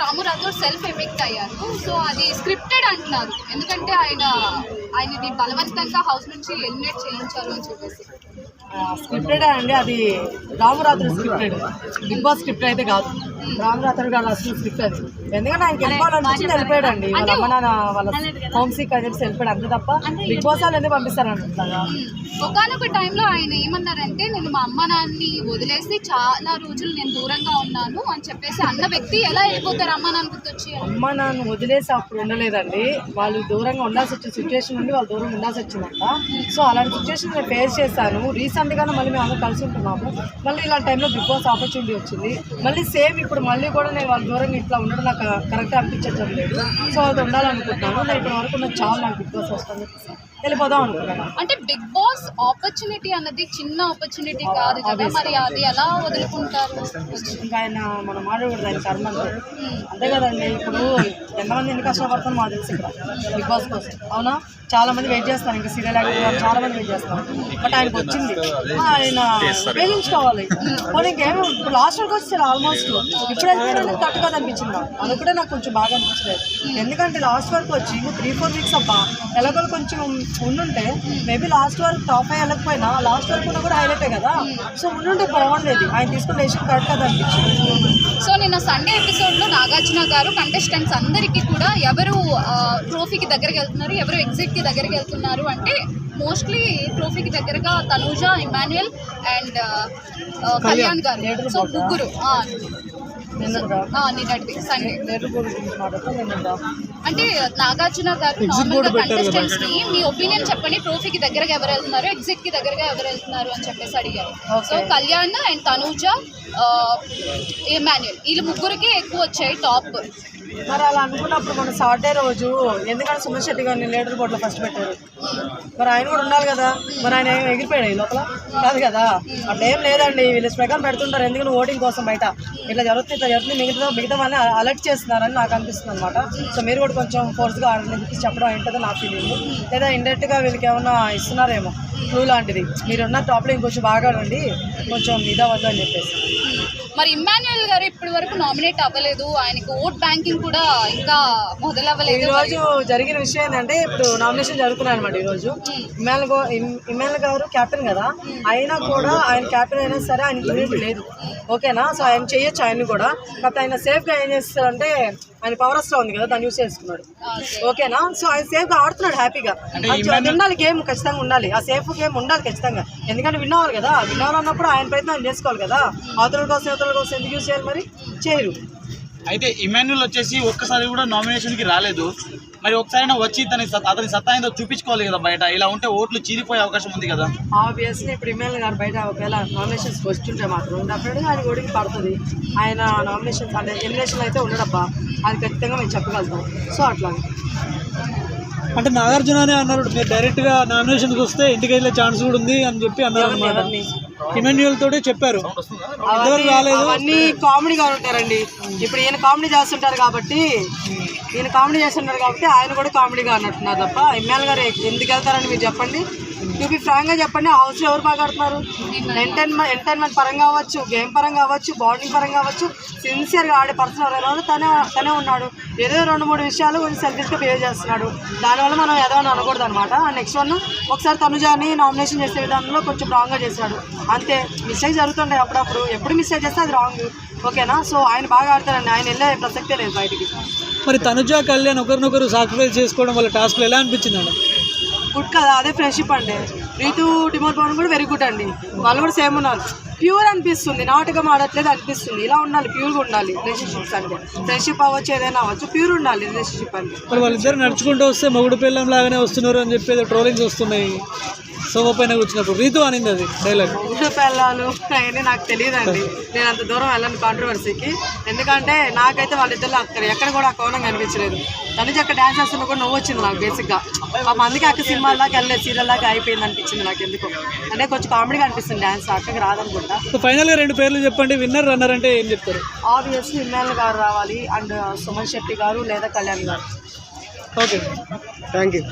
రాము Rathod self ఎమిక్ట్ అయ్యారు. So అది scripted అంటున్నారు. ఎందుకంటే ఆయన ఆయనది బలవంతంగా హౌస్ నుంచి ఎలిమినేట్ చేయించారు అని చెప్పేసి. స్క్రిప్టెడ్ అండి. అది రామరాత్రి స్క్రిప్టెడ్ బిగ్ బాస్ స్క్రిప్ట్ అయితే కాదు. రామరాత్రి గారు అసలు స్క్రిప్ట్ అది. ఎందుకంటే ఆయనకి వెళ్ళిపోవాలనిపించింది వెళ్ళిపోయాడు అండి వాళ్ళ అమ్మ నాన్న వాళ్ళ హోమ్ సిక్ అని చెప్పి వెళ్ళిపోయాడు అంతే తప్ప బిగ్ బాస్ వాళ్ళు ఎందుకు పంపిస్తారనుకుంటారా ఒకనొక టైంలో ఆయన ఏమన్నారంటే నేను మా అమ్మ నాన్నని వదిలేసి చాలా రోజులు నేను దూరంగా ఉన్నాను అని చెప్పేసి అన్న వ్యక్తి ఎలా వెళ్ళిపోతారు అమ్మ నాన్న గుర్తొచ్చి? అమ్మ నాన్న వదిలేసి అప్పుడు ఉండలేదండి. వాళ్ళు దూరంగా ఉండాల్సి వచ్చిన సిచ్యువేషన్ నుండి వాళ్ళు దూరంగా ఉండాల్సి వచ్చిందంట. సో అలాంటి సిచ్యువేషన్ నేను ఫేస్ చేశాను. రీసెంట్గానే మళ్ళీ మేము అందరం కలిసి ఉంటున్నాము. మళ్ళీ ఇలాంటి టైంలో బిగ్ బాస్ ఆపర్చునిటీ వచ్చింది. మళ్ళీ సేమ్ ఇప్పుడు మళ్ళీ కూడా నేను వాళ్ళ దూరంగా ఇట్లా ఉండడం నాకు కరెక్ట్ అనిపించడం లేదు సో అది ఉండాలనుకుంటున్నాను. నేను ఇప్పటి వరకు నాకు చాలా నాకు బిగ్ బాస్ వస్తుంది వెళ్ళిపోదాం అనుకుంటున్నాను. అంటే బిగ్ బాస్ ఆపర్చునిటీ అన్నది చిన్న ఆపర్చునిటీ కాదు కదా మరి అది ఎలా వదులుకుంటారు? ఇంకా ఆయన మనం మాట్లాడకూడదు ఆయన కర్మ అంతే. కదండి ఇప్పుడు ఎంతమంది ఎన్ని కష్టపడతారో మాకు తెలుసు ఇక్కడ బిగ్ బాస్ కోసం. అవునా? చాలా మంది వెయిట్ చేస్తారు ఇంకా సీరియల్ యాక్టర్ చాలా మంది వెయిట్ చేస్తారు బట్ ఆయనకు వచ్చింది. ఆయన ఉపయోగించుకోవాలి. పోనీ ఇంకేమో ఇప్పుడు లాస్ట్ వరకు వచ్చారు ఆల్మోస్ట్ ఇప్పుడు వెళ్ళిపోయిన కరెక్ట్ కాదు అనిపించింది. అది కూడా నాకు కొంచెం బాగా అనిపించలేదు. ఎందుకంటే లాస్ట్ వరకు వచ్చి త్రీ ఫోర్ వీక్స్ అబ్బా ఎలాగో కొంచెం ఉండుంటే మేబీ లాస్ట్ వరకు టాప్ అయ్యి వెళ్ళకపోయినా లాస్ట్ వరకు ఉన్నా కూడా హైలైటే కదా. సో ఉండుంటే బాగుండేది. ఆయన తీసుకున్న డెసిషన్ కరెక్ట్ కాదు అనిపించింది. సో నిన్న సండే ఎపిసోడ్లో నాగార్జున గారు కంటెస్టెంట్స్ అందరికీ కూడా ఎవరు ట్రోఫీకి దగ్గరికి వెళ్తున్నారు ఎవరు ఎగ్జిట్కి దగ్గరికి వెళ్తున్నారు అంటే మోస్ట్లీ ట్రోఫీకి దగ్గరగా తనూజ ఇమాన్యుయల్ అండ్ కళ్యాణ్. గారు. సో ముగ్గురు. అంటే నాగార్జున గారు కంటెస్టెంట్స్ని మీ ఒపీనియన్ చెప్పండి ట్రోఫీకి దగ్గరగా ఎవరు వెళ్తున్నారు ఎగ్జిట్కి దగ్గరగా ఎవరు వెళ్తున్నారు అని చెప్పేసి అడిగారు. So Kalyan and Tanuja Emmanuel వీళ్ళు ముగ్గురికి ఎక్కువ వచ్చాయి టాప్ మరి అలా అనుకున్నప్పుడు మన సాటర్డే రోజు ఎందుకంటే సుమన్ శెట్టి గారిని లీడర్ బోర్డులో ఫస్ట్ పెట్టారు? మరి ఆయన కూడా ఉండాలి కదా. మరి ఆయన ఎగిరిపోయాడు ఈ లోపల? కాదు కదా. అట్లా ఏం లేదండి. వీళ్ళు స్పెగం పెడుతుంటారు. ఎందుకంటే ఓటింగ్ కోసం బయట? ఇట్లా జరుగుతుంది జరుగుతుంది మిగతా మిగతా వాళ్ళని అలర్ట్ చేస్తున్నారని నాకు అనిపిస్తుంది అనమాట సో మీరు కూడా కొంచెం ఫోర్స్గా చెప్పి చెప్పడం ఏంటో నా ఫీలింగ్ లేదా ఇండైరెక్ట్గా వీళ్ళకి ఏమన్నా ఇస్తున్నారేమో క్లూ లాంటిది. మీరున్న టాప్లో ఇంకొంచెం బాగా ఉండి కొంచెం ఇదవద్దు అని చెప్పేసి. మరి ఇమాన్యుయల్ గారు ఇప్పటి వరకు నామినేట్ అవ్వలేదు. ఆయనకు ఓట్ బ్యాంకింగ్ కూడా ఇంకా ఈ మొదలవ్వలేదు రోజు జరిగిన విషయం ఏంటంటే ఇప్పుడు నామినేషన్ జరుగుతున్నాయి అనమాట ఈ రోజు. ఇమాన్ గో- ఇమ్- ఇమాన్ గారు క్యాప్టెన్ కదా. అయినా కూడా ఆయన క్యాప్టెన్ అయినా సరే ఆయన లేదు. ఓకేనా? సో ఆయన చేయొచ్చు ఆయన కూడా. కాకపోతే ఆయన సేఫ్గా ఏం చేస్తారంటే ఆయన పవర్లో ఉంది కదా దాన్ని యూస్ చేసుకున్నాడు. ఓకేనా? సో ఆయన సేఫ్గా ఆడుతున్నాడు హ్యాపీగా. అది ఉండాలి గేమ్ ఖచ్చితంగా ఉండాలి. ఆ సేఫ్ గేమ్ ఉండాలి ఖచ్చితంగా. ఎందుకంటే విన్ అవ్వాలి కదా విన్ అవ్వాలన్నప్పుడు ఆయన ప్రయత్నం చేసుకోవాలి కదా. అవతల కోసం అవతల కోసం ఎందుకు యూస్ చేయాలి మరి? చేయరు. అయితే ఇమాన్యుల్ వచ్చేసి ఒక్కసారి కూడా నామినేషన్కి రాలేదు. మరి ఒకసారి వచ్చి తన సత్- అతని సత్తా ఏందో చూపించుకోవాలి కదా బయట. ఇలా ఉంటే ఓట్లు చీలిపోయే అవకాశం ఉంది కదా. ఆబ్వియస్లీ ఇప్పుడు ఎమ్మెల్యే గారు బయట ఒకవేళ నామినేషన్స్ వస్తుంటే మాత్రం డెఫినెట్గా ఆయన ఓడికి పడుతుంది. ఆయన నామినేషన్స్ అంటే ఎలిమినేషన్ అయితే ఉండడబ్బా. అది ఖచ్చితంగా మేము చెప్పగలుగుతాం. సో అట్లా అంటే నాగార్జున అనే అన్నారు మీరు డైరెక్ట్గా నామినేషన్కి వస్తే ఇంటికి వెళ్ళే ఛాన్స్ కూడా ఉంది అని చెప్పి అన్నారు అనమాట? ఇమాన్యుయల్ తోటే చెప్పారు. అవన్నీ అవన్నీ కామెడీగా ఉంటారండి. ఇప్పుడు ఈయన కామెడీ చేస్తుంటారు కాబట్టి ఈయన కామెడీ చేస్తుంటారు కాబట్టి ఆయన కూడా కామెడీగా అన్నట్టున్నారు తప్ప ఎమ్మెల్యే గారు ఎందుకు వెళ్తారని మీరు చెప్పండి. చూపి ఫ్రాంక్గా చెప్పండి హౌస్లో ఎవరు బాగా ఆడుతున్నారు ఎంటర్టైన్మెంట్ ఎంటర్టైన్మెంట్ పరంగా అవ్వచ్చు గేమ్ పరంగా అవ్వచ్చు బౌలింగ్ పరంగా అవ్వచ్చు సిన్సియర్గా ఆడే పర్సన్ ఎవరైనా తనే తనే ఉన్నాడు. ఏదో రెండు మూడు విషయాలు కొంచెం సెల్ఫిష్గా బిహేవ్ చేస్తున్నాడు. దానివల్ల మనం ఏదో అని అనకూడదు అనమాట నెక్స్ట్ వన్ ఒకసారి తనుజాని నామినేషన్ చేసే విధానంలో కొంచెం రాంగ్గా చేశాడు. అంతే మిస్టేక్ జరుగుతుంటాయి అప్పుడప్పుడు. ఎప్పుడు మిస్టేక్ చేస్తే అది రాంగ్ ఓకేనా సో ఆయన బాగా ఆడతారండి ఆయన వెళ్ళే ప్రసక్తే లేదు బయటికి. మరి తనుజా కళ్యాణ్ ఒకరినొకరు సాక్రిఫైస్ చేసుకోవడం వల్ల టాస్క్లు ఎలా అనిపించిందండి? గుడ్ కదా అదే ఫ్రెండ్షిప్ అండి. రీతు టిమోర్ పవన్ కూడా వెరీ గుడ్ అండి. వాళ్ళు కూడా సేమ్ ఉన్నారు. ప్యూర్ అనిపిస్తుంది నాటకం ఆడట్లేదు అనిపిస్తుంది. ఇలా ఉండాలి ప్యూర్గా ఉండాలి రిలేషన్షిప్స్ అంటే. ఫ్రెండ్షిప్ అవ్వచ్చు ఏదైనా అవ్వచ్చు ప్యూర్ ఉండాలి రిలేషన్షిప్ అంటే. మరి వాళ్ళిద్దరు నడుచుకుంటూ వస్తే మొగుడు పిల్లం లాగానే వస్తున్నారు అని చెప్పి ట్రోలింగ్స్ వస్తున్నాయి. సోఫా పైన కూర్చున్నప్పుడు రీతు అనింది అది డైలాగ్. పిల్లలు అవన్నీ నాకు తెలియదండి. నేను అంత దూరం వెళ్ళను కాంట్రవర్సీకి ఎందుకంటే నాకైతే వాళ్ళిద్దరు అక్కడ ఎక్కడ కూడా ఆ కోణం కనిపించలేదు. తనుజ అక్కడ డాన్స్ చేస్తున్నా కూడా నవ్వు వచ్చింది నాకు బేసిక్గా పాపం అందుకే అక్క సినిమాలాగా వెళ్ళలేదు సీరియల్ లాగా అయిపోయింది అనిపించింది నాకు ఎందుకు. అంటే కొంచెం కామెడీగా అనిపిస్తుంది డాన్స్ అక్కకి రాదనుకుంటా. సో ఫైనల్గా రెండు పేర్లు చెప్పండి విన్నర్ రన్నర్ అంటే ఏం చెప్తారు? ఆబ్వియస్లీ ఇమ్మాన్ గారు రావాలి అండ్ సుమన్ శెట్టి గారు లేదా కళ్యాణ్ గారు. Okay thank you